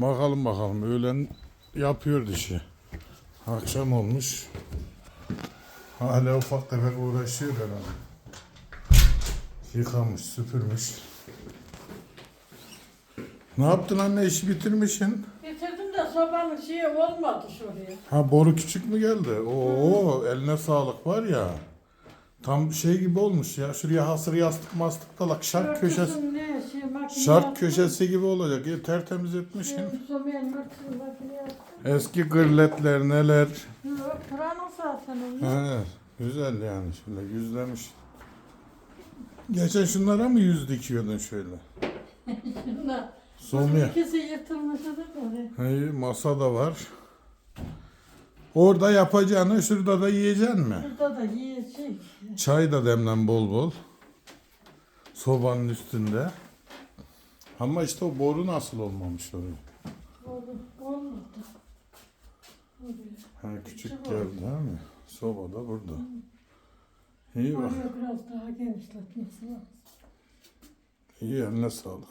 Bakalım bakalım. Öğlen yapıyor işi. Akşam olmuş. Hala ufak tefek uğraşıyor herhalde. Yıkamış, süpürmüş. Ne yaptın anne işi bitirmişsin? Bitirdim de sobanın şeyi olmadı şuraya. Ha boru küçük mü geldi? Oo eline sağlık var ya. Tam şey gibi olmuş ya. Şuraya hasır yastık mastık da bak şark köşesi. Ne şey köşesi gibi olacak. Ya, tertemiz etmişsin. Someyen. Eski gırletler neler. Yok. He, güzel yani şöyle yüzlemiş. Geçen şunlara mı yüz dikiyordun şöyle? Şunlar. Somya. İkisi da böyle. Hey, masa da var. Orada yapacağını şurada da yiyeceksin mi? Burada da yiyecek. Çay da demlen bol bol. Sobanın üstünde. Ama işte o boru nasıl olmamış oraya? Oldu, olmadı. Ha küçük geldi değil mi? Soba da burada. İyi bak. Oraya biraz daha genişletmesi lazım. İyi eline sağlık.